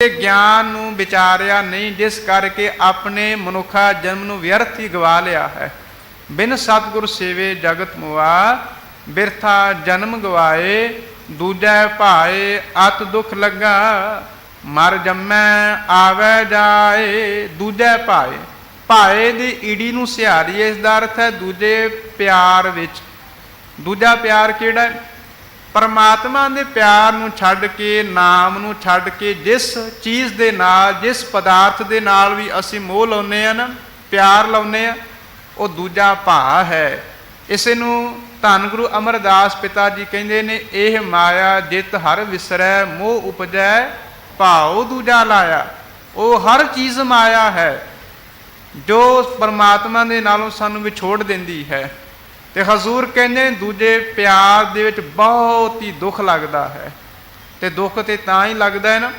ਤੇ ਗਿਆਨ ਨੂੰ ਵਿਚਾਰਿਆ ਨਹੀਂ, ਜਿਸ ਕਰਕੇ ਆਪਣੇ ਮਨੁੱਖਾ ਜਨਮ ਨੂੰ ਵਿਅਰਥ ਹੀ ਗਵਾ ਲਿਆ ਹੈ। ਬਿਨ ਸਤਿਗੁਰ ਸੇਵੇ ਜਗਤ ਮੁਆ, ਬਿਰਥਾ ਜਨਮ ਗਵਾਏ, ਦੂਜੈ ਭਾਏ ਅਤ ਦੁਖ ਲੱਗਾ, ਮਰ ਜੰਮੈ ਆਵੈ ਜਾਏ, ਦੂਜੈ ਭਾਏ। ਭਾਏ ਦੀ ਈੜੀ ਨੂੰ ਸਿਹਾਰੀਏ, ਇਸ ਦਾ ਅਰਥ ਹੈ ਦੂਜੇ ਪਿਆਰ ਵਿੱਚ। ਦੂਜਾ ਪਿਆਰ ਕਿਹੜਾ ਹੈ? ਪਰਮਾਤਮਾ ਦੇ ਪਿਆਰ ਨੂੰ ਛੱਡ ਕੇ, ਨਾਮ ਨੂੰ ਛੱਡ ਕੇ, ਜਿਸ ਚੀਜ਼ ਦੇ ਨਾਲ, ਜਿਸ ਪਦਾਰਥ ਦੇ ਨਾਲ ਵੀ ਅਸੀਂ ਮੋਹ ਲਾਉਨੇ ਆ ਨਾ, ਪਿਆਰ ਲਾਉਨੇ ਆ ਉਹ ਦੂਜਾ ਭਾ ਹੈ। ਇਸੇ ਨੂੰ ਧੰਨ ਗੁਰੂ ਅਮਰਦਾਸ ਪਿਤਾ ਜੀ ਕਹਿੰਦੇ ਨੇ, ਇਹ ਮਾਇਆ ਜਿਤ ਹਰ ਵਿਸਰੈ, ਮੋਹ ਉਪਜੈ, ਭਾਉ ਦੂਜਾ ਲਾਇਆ। ਉਹ ਹਰ ਚੀਜ਼ ਮਾਇਆ ਹੈ, ਜੋ ਪਰਮਾਤਮਾ ਦੇ ਨਾਲੋਂ ਸਾਨੂੰ ਵਿਛੋੜ ਦਿੰਦੀ ਹੈ। ਤੇ ਹਜ਼ੂਰ ਕਹਿੰਦੇ ਦੂਜੇ ਪਿਆਰ ਦੇ ਵਿੱਚ ਬਹੁਤ ਹੀ ਦੁੱਖ ਲੱਗਦਾ ਹੈ। ਤੇ ਦੁੱਖ ਤੇ ਤਾਂ ਹੀ ਲੱਗਦਾ ਹੈ ਨਾ,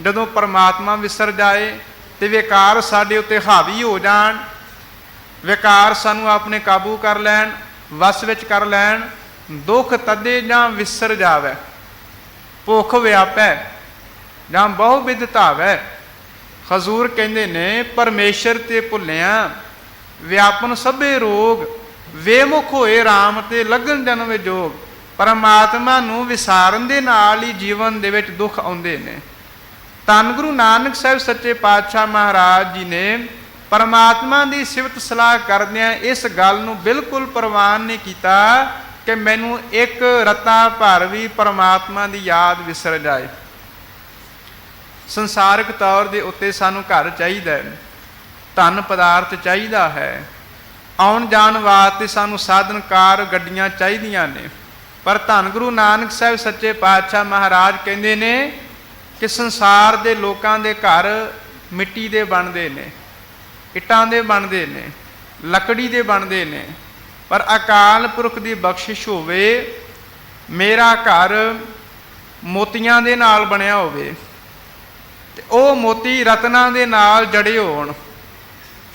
ਜਦੋਂ ਪਰਮਾਤਮਾ ਵਿਸਰ ਜਾਏ ਤੇ ਵਿਕਾਰ ਸਾਡੇ ਉੱਤੇ ਹਾਵੀ ਹੋ ਜਾਣ, ਵਿਕਾਰ ਸਾਨੂੰ ਆਪਣੇ ਕਾਬੂ ਕਰ ਲੈਣ, ਵਸ ਵਿੱਚ ਕਰ ਲੈਣ, ਦੁੱਖ ਤਦੇ ਜਾਂ ਵਿਸਰ ਜਾਵੇ। ਭੁੱਖ ਵਿਆਪੈ ਜਾਂ ਬਹੁ ਵਿਧ ਹਜ਼ੂਰ ਕਹਿੰਦੇ ਨੇ, ਪਰਮੇਸ਼ਰ ਤੇ ਭੁੱਲਿਆ ਵਿਆਪਨ ਸਭੇ ਰੋਗ ਵੇਮੁਖ ਹੋਏ RAM ਤੇ ਲੱਗਣ ਜਨਮ ਜੋਗ, ਪਰਮਾਤਮਾ ਨੂੰ ਵਿਸਾਰਨ ਦੇ ਨਾਲ ਹੀ ਜੀਵਨ ਦੇ ਵਿੱਚ ਦੁੱਖ ਆਉਂਦੇ ਨੇ। ਧੰਨ ਗੁਰੂ ਨਾਨਕ ਸਾਹਿਬ ਸੱਚੇ ਪਾਤਸ਼ਾਹ ਮਹਾਰਾਜ ਜੀ ਨੇ ਪਰਮਾਤਮਾ ਦੀ ਸਿਫਤ ਸਲਾਹ ਕਰਦਿਆਂ ਇਸ ਗੱਲ ਨੂੰ ਬਿਲਕੁਲ ਪ੍ਰਵਾਨ ਨਹੀਂ ਕੀਤਾ ਕਿ ਮੈਨੂੰ ਇੱਕ ਰਤਾ ਭਰ ਵੀ ਪਰਮਾਤਮਾ ਦੀ ਯਾਦ ਵਿਸਰ ਜਾਏ। ਸੰਸਾਰਿਕ ਤੌਰ ਦੇ ਉੱਤੇ ਸਾਨੂੰ ਘਰ ਚਾਹੀਦਾ ਹੈ, ਧਨ ਪਦਾਰਥ ਚਾਹੀਦਾ ਹੈ ਆਉਣ ਜਾਣ ਵਾਸਤੇ ਸਾਨੂੰ ਸਾਧਨ ਕਾਰ ਗੱਡੀਆਂ ਚਾਹੀਦੀਆਂ ਨੇ। ਪਰ ਧੰਨ ਗੁਰੂ ਨਾਨਕ ਸਾਹਿਬ ਸੱਚੇ ਪਾਤਸ਼ਾਹ ਮਹਾਰਾਜ ਕਹਿੰਦੇ ਨੇ ਕਿ ਸੰਸਾਰ ਦੇ ਲੋਕਾਂ ਦੇ ਘਰ ਮਿੱਟੀ ਦੇ ਬਣਦੇ ਨੇ, ਇੱਟਾਂ ਦੇ ਬਣਦੇ ਨੇ, ਲੱਕੜੀ ਦੇ ਬਣਦੇ ਨੇ। ਪਰ ਅਕਾਲ ਪੁਰਖ ਦੀ ਬਖਸ਼ਿਸ਼ ਹੋਵੇ, ਮੇਰਾ ਘਰ ਮੋਤੀਆਂ ਦੇ ਨਾਲ ਬਣਿਆ ਹੋਵੇ ਤੇ ਉਹ ਮੋਤੀ ਰਤਨਾਂ ਦੇ ਨਾਲ ਜੜੇ ਹੋਣ।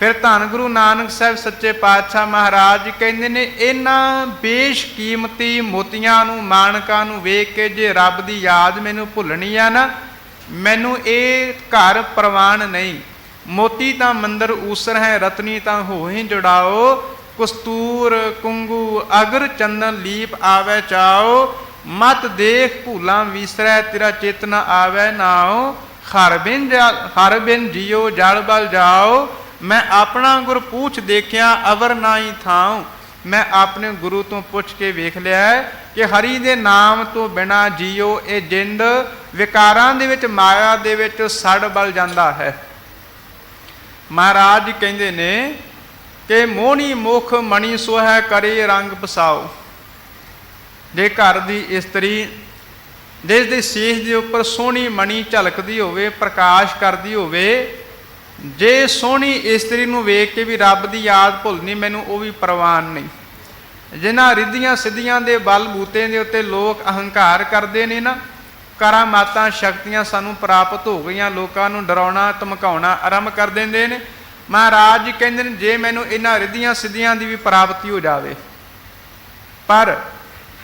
ਫਿਰ ਧੰਨ ਗੁਰੂ ਨਾਨਕ ਸਾਹਿਬ ਸੱਚੇ ਪਾਤਸ਼ਾਹ ਮਹਾਰਾਜ ਜੀ ਕਹਿੰਦੇ ਨੇ, ਇਹਨਾਂ ਬੇਸ਼ਕੀਮਤੀ ਮੋਤੀਆਂ ਨੂੰ, ਮਾਨਕਾਂ ਨੂੰ ਵੇਖ ਕੇ ਜੇ ਰੱਬ ਦੀ ਯਾਦ ਮੈਨੂੰ ਭੁੱਲਣੀ ਆ ਨਾ, ਮੈਨੂੰ ਇਹ ਘਰ ਪ੍ਰਵਾਨ ਨਹੀਂ। ਮੋਤੀ ਤਾਂ ਮੰਦਰ ਊਸਰ ਹੈ, ਰਤਨੀ ਤਾਂ ਹੋਹੀ ਜੁੜਾਓ। ਕਸਤੂਰ, ਕੁੰਗੂ, ਅਗਰ ਚੰਦਨ ਲੀਪ ਆਵੇ ਚਾਓ। ਮਤ ਦੇਖ ਭੂਲਾਂ ਵਿਸਰੈ, ਤੇਰਾ ਚੇਤਨਾ ਆਵੇ ਨਾਓ ਹਰ ਬਿਨ ਜਾ- ਹਰ ਬਿਨ ਜਿਉ, ਜਲ ਬਲ ਜਾਓ। ਮੈਂ ਆਪਣਾ ਗੁਰ ਪੂਛ ਦੇਖਿਆ, ਅਵਰ ਨਾਹੀ ਥਾਉ। ਮੈਂ ਆਪਣੇ ਗੁਰੂ ਤੋਂ ਪੁੱਛ ਕੇ ਵੇਖ ਲਿਆ ਕਿ ਹਰੀ ਦੇ ਨਾਮ ਤੋਂ ਬਿਨਾ ਜੀਓ ਇਹ ਜਿੰਦ ਵਿਕਾਰਾਂ ਦੇ ਵਿੱਚ, ਮਾਇਆ ਦੇ ਵਿੱਚ ਸੜ ਬਲ ਜਾਂਦਾ ਹੈ। ਮਹਾਰਾਜ ਕਹਿੰਦੇ ਨੇ ਕਿ ਮੋਹਣੀ ਮੁਖ ਮਣੀ ਸੋਹੈ ਕਰੇ ਰੰਗ ਪਸਾਓ। ਜੇ ਘਰ ਦੀ ਇਸਤਰੀ ਜਿਸ ਦੇ ਸੀਸ ਦੇ ਉੱਪਰ ਸੋਹਣੀ ਮਣੀ ਝਲਕਦੀ ਹੋਵੇ, ਪ੍ਰਕਾਸ਼ ਕਰਦੀ ਹੋਵੇ ਜੇ ਸੋਹਣੀ ਇਸਤਰੀ ਨੂੰ ਵੇਖ ਕੇ ਵੀ ਰੱਬ ਦੀ ਯਾਦ ਭੁੱਲਣੀ, ਮੈਨੂੰ ਉਹ ਵੀ ਪ੍ਰਵਾਨ ਨਹੀਂ। ਜਿਨ੍ਹਾਂ ਰਿੱਧੀਆਂ ਸਿੱਧੀਆਂ ਦੇ ਬਲ ਬੂਤੇ ਦੇ ਉੱਤੇ ਲੋਕ ਅਹੰਕਾਰ ਕਰਦੇ ਨੇ ਨਾ ਕਰਾਮਾਤਾਂ ਸ਼ਕਤੀਆਂ ਸਾਨੂੰ ਪ੍ਰਾਪਤ ਹੋ ਗਈਆਂ, ਲੋਕਾਂ ਨੂੰ ਡਰਾਉਣਾ, ਧਮਕਾਉਣਾ ਆਰੰਭ ਕਰ ਦਿੰਦੇ ਨੇ। ਮਹਾਰਾਜ ਜੀ ਕਹਿੰਦੇ ਨੇ, ਜੇ ਮੈਨੂੰ ਇਹਨਾਂ ਰਿੱਧੀਆਂ ਸਿੱਧੀਆਂ ਦੀ ਵੀ ਪ੍ਰਾਪਤੀ ਹੋ ਜਾਵੇ। ਪਰ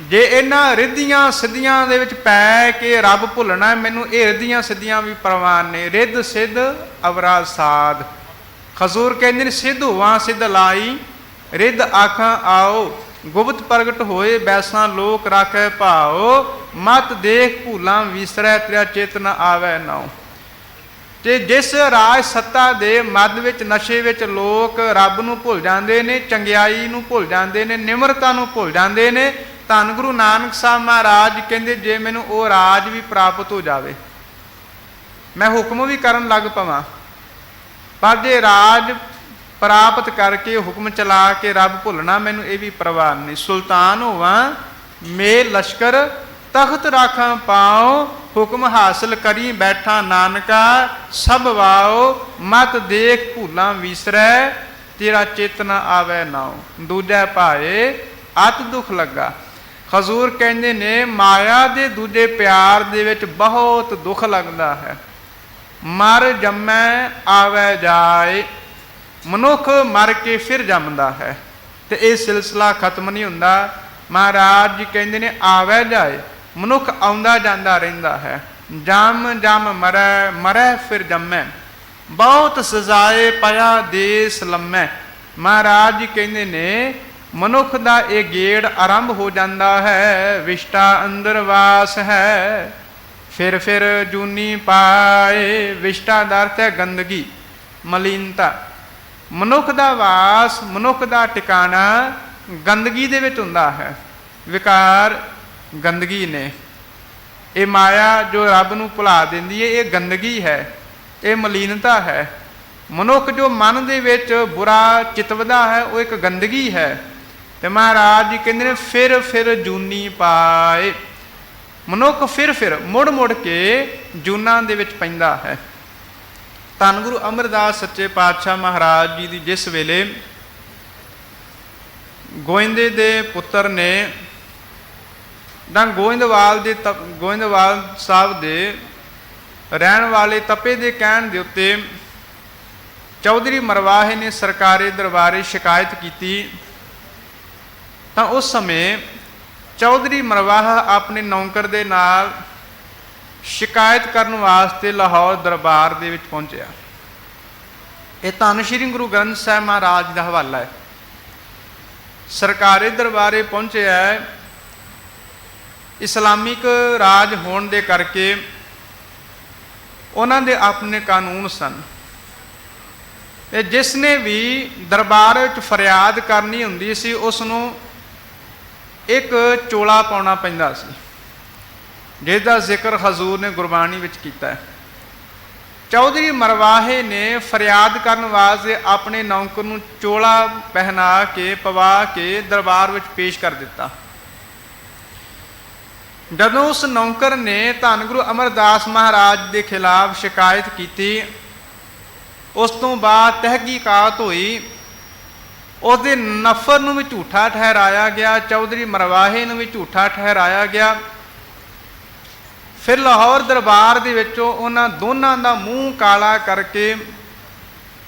ਜੇ ਇਹਨਾਂ ਰਿੱਧੀਆਂ ਸਿੱਧੀਆਂ ਦੇ ਵਿੱਚ ਪੈ ਕੇ ਰੱਬ ਭੁੱਲਣਾ, ਮੈਨੂੰ ਇਹ ਰਿੱਧੀਆਂ ਸਿੱਧੀਆਂ ਵੀ ਪ੍ਰਵਾਨ ਨੇ। ਰਿੱਧ ਸਿੱਧ ਅਵਰਾ ਸਾਧ। ਖਜ਼ੂਰ ਕਹਿੰਦੇ ਨੇ, ਸਿੱਧ ਹੋਵਾਂ, ਸਿੱਧ ਲਾਈ। ਰਿੱਧ ਆਖਾਂ, ਆਓ, ਗੁਪਤ ਪ੍ਰਗਟ ਹੋਏ, ਬੈਸਾਂ ਲੋਕ ਰਾਖੈ ਭਾਓ। ਮਤ ਦੇਖ ਭੂਲਾਂ ਵਿਸਰੈ, ਤੇਰਾ ਚੇਤਨ ਆਵੈ ਨਾਉ। ਤੇ ਜਿਸ ਰਾਜ ਸੱਤਾ ਦੇ ਮੱਧ ਵਿੱਚ, ਨਸ਼ੇ ਵਿੱਚ ਲੋਕ ਰੱਬ ਨੂੰ ਭੁੱਲ ਜਾਂਦੇ ਨੇ, ਚੰਗਿਆਈ ਨੂੰ ਭੁੱਲ ਜਾਂਦੇ ਨੇ, ਨਿਮਰਤਾ ਨੂੰ ਭੁੱਲ ਜਾਂਦੇ ਨੇ ਧੰਨ ਗੁਰੂ ਨਾਨਕ ਸਾਹਿਬ ਮਹਾਰਾਜ ਕਹਿੰਦੇ, ਜੇ ਮੈਨੂੰ ਉਹ ਰਾਜ ਵੀ ਪ੍ਰਾਪਤ ਹੋ ਜਾਵੇ, ਮੈਂ ਹੁਕਮ ਵੀ ਕਰਨ ਲੱਗ ਪਵਾਂ। ਪਰ ਜੇ ਰਾਜ ਪ੍ਰਾਪਤ ਕਰਕੇ ਹੁਕਮ ਚਲਾ ਕੇ ਰੱਬ ਭੁੱਲਣਾ, ਮੈਨੂੰ ਇਹ ਵੀ ਪ੍ਰਵਾਨ ਨਹੀਂ। ਸੁਲਤਾਨ ਹੋਵਾਂ ਮੇ ਲਸ਼ਕਰ ਤਖਤ ਰਾਖਾਂ ਪਾਉ, ਹੁਕਮ ਹਾਸਲ ਕਰੀ, ਬੈਠਾ ਨਾਨਕਾ, ਸਭ ਵਾਓ, ਮਤ ਦੇਖ ਭੁੱਲਾਂ ਵਿਸਰੈ, ਤੇਰਾ ਚੇਤਨਾ ਆਵੇ ਨਾਉ। ਦੂਜਾ ਭਾਏ, ਅਤ ਦੁਖ ਲੱਗਾ। ਹਜ਼ੂਰ ਕਹਿੰਦੇ ਨੇ, ਮਾਇਆ ਦੇ ਦੂਜੇ ਪਿਆਰ ਦੇ ਵਿੱਚ ਬਹੁਤ ਦੁੱਖ ਲੱਗਦਾ ਹੈ। ਮਰ ਜੰਮੈ, ਆਵੇ ਜਾਏ, ਮਨੁੱਖ ਮਰ ਕੇ ਫਿਰ ਜੰਮਦਾ ਹੈ। ਤੇ ਇਹ ਸਿਲਸਿਲਾ ਖਤਮ ਨਹੀਂ ਹੁੰਦਾ। ਮਹਾਰਾਜ ਜੀ ਕਹਿੰਦੇ ਨੇ, ਆਵੇ ਜਾਏ, ਮਨੁੱਖ ਆਉਂਦਾ ਜਾਂਦਾ ਰਹਿੰਦਾ ਹੈ। ਜਮ ਜਮ ਮਰੈ ਮਰੈ ਫਿਰ ਜੰਮੈ। ਬਹੁਤ ਸਜ਼ਾਏ ਪਿਆ ਦੇਸ ਲੰਮੈ। ਮਹਾਰਾਜ ਜੀ ਕਹਿੰਦੇ ਨੇ ਮਨੁੱਖ ਦਾ ਇਹ ਗੇੜ ਆਰੰਭ ਹੋ ਜਾਂਦਾ ਹੈ, ਵਿਸ਼ਟਾ ਅੰਦਰ ਵਾਸ ਹੈ। ਫਿਰ ਫਿਰ ਜੂਨੀ ਪਾਏ, ਵਿਸ਼ਟਾ ਦਾ ਅਰਥ ਹੈ ਗੰਦਗੀ, ਮਲੀਨਤਾ। ਮਨੁੱਖ ਦਾ ਵਾਸ, ਮਨੁੱਖ ਦਾ ਟਿਕਾਣਾ ਗੰਦਗੀ ਦੇ ਵਿੱਚ ਹੁੰਦਾ ਹੈ। ਵਿਕਾਰ ਗੰਦਗੀ ਨੇ। ਇਹ ਮਾਇਆ ਜੋ ਰੱਬ ਨੂੰ ਭੁਲਾ ਦਿੰਦੀ ਹੈ, ਇਹ ਗੰਦਗੀ ਹੈ, ਇਹ ਮਲੀਨਤਾ ਹੈ। ਮਨੁੱਖ ਜੋ ਮਨ ਦੇ ਵਿੱਚ ਬੁਰਾ ਚਿਤਵਦਾ ਹੈ, ਉਹ ਇੱਕ ਗੰਦਗੀ ਹੈ। ਤੇ ਮਹਾਰਾਜ ਜੀ ਕਹਿੰਦੇ ਨੇ, ਫਿਰ ਫਿਰ ਜੂਨੀ ਪਾਏ। ਮਨੁੱਖ ਫਿਰ ਫਿਰ ਮੁੜ ਮੁੜ ਕੇ ਜੂਨਾਂ ਦੇ ਵਿੱਚ ਪੈਂਦਾ ਹੈ। ਧੰਨ ਗੁਰੂ ਅਮਰਦਾਸ ਸੱਚੇ ਪਾਤਸ਼ਾਹ ਮਹਾਰਾਜ ਜੀ ਦੀ ਜਿਸ ਵੇਲੇ ਗੋਇੰਦੇ ਦੇ ਪੁੱਤਰ ਨੇ ਤਾਂ ਗੋਇੰਦਵਾਲ ਦੇ ਤਪ- ਗੋਇੰਦਵਾਲ ਸਾਹਿਬ ਦੇ ਰਹਿਣ ਵਾਲੇ ਤਪੇ ਦੇ ਕਹਿਣ ਦੇ ਉੱਤੇ ਚੌਧਰੀ ਮਰਵਾਹੇ ਨੇ ਸਰਕਾਰੀ ਦਰਬਾਰੇ ਸ਼ਿਕਾਇਤ ਕੀਤੀ। ਤਾਂ ਉਸ ਸਮੇਂ ਚੌਧਰੀ ਮਰਵਾਹ ਆਪਣੇ ਨੌਕਰ ਦੇ ਨਾਲ ਸ਼ਿਕਾਇਤ ਕਰਨ ਵਾਸਤੇ ਲਾਹੌਰ ਦਰਬਾਰ ਦੇ ਵਿੱਚ ਪਹੁੰਚਿਆ। ਇਹ ਧੰਨ ਸ਼੍ਰੀ ਗੁਰੂ ਗ੍ਰੰਥ ਸਾਹਿਬ ਮਹਾਰਾਜ ਦਾ ਹਵਾਲਾ ਹੈ। ਸਰਕਾਰੀ ਦਰਬਾਰੇ ਪਹੁੰਚਿਆ ਇਸਲਾਮਿਕ ਰਾਜ ਹੋਣ ਦੇ ਕਰਕੇ ਉਹਨਾਂ ਦੇ ਆਪਣੇ ਕਾਨੂੰਨ ਸਨ। ਤੇ ਜਿਸ ਨੇ ਵੀ ਦਰਬਾਰ ਵਿੱਚ ਫਰਿਆਦ ਕਰਨੀ ਹੁੰਦੀ ਸੀ, ਉਸ ਨੂੰ ਇੱਕ ਚੋਲਾ ਪਾਉਣਾ ਪੈਂਦਾ ਸੀ ਜਿਸ ਦਾ ਜ਼ਿਕਰ ਹਜ਼ੂਰ ਨੇ ਗੁਰਬਾਣੀ ਵਿੱਚ ਕੀਤਾ ਹੈ। ਚੌਧਰੀ ਮਰਵਾਹੇ ਨੇ ਫਰਿਆਦ ਕਰਨ ਵਾਸਤੇ ਆਪਣੇ ਨੌਕਰ ਨੂੰ ਚੋਲਾ ਪਹਿਨਾ ਕੇ, ਪਵਾ ਕੇ ਦਰਬਾਰ ਵਿੱਚ ਪੇਸ਼ ਕਰ ਦਿੱਤਾ। ਜਦੋਂ ਉਸ ਨੌਕਰ ਨੇ ਧੰਨ ਗੁਰੂ ਅਮਰਦਾਸ ਮਹਾਰਾਜ ਦੇ ਖਿਲਾਫ ਸ਼ਿਕਾਇਤ ਕੀਤੀ, ਉਸ ਤੋਂ ਬਾਅਦ ਤਹਿਕੀਕਾਤ ਹੋਈ ਉਹਦੇ ਨਫਰ ਨੂੰ ਵੀ ਝੂਠਾ ਠਹਿਰਾਇਆ ਗਿਆ, ਚੌਧਰੀ ਮਰਵਾਹੇ ਨੂੰ ਵੀ ਝੂਠਾ ਠਹਿਰਾਇਆ ਗਿਆ। ਫਿਰ ਲਾਹੌਰ ਦਰਬਾਰ ਦੇ ਵਿੱਚੋਂ ਉਹਨਾਂ ਦੋਨਾਂ ਦਾ ਮੂੰਹ ਕਾਲਾ ਕਰਕੇ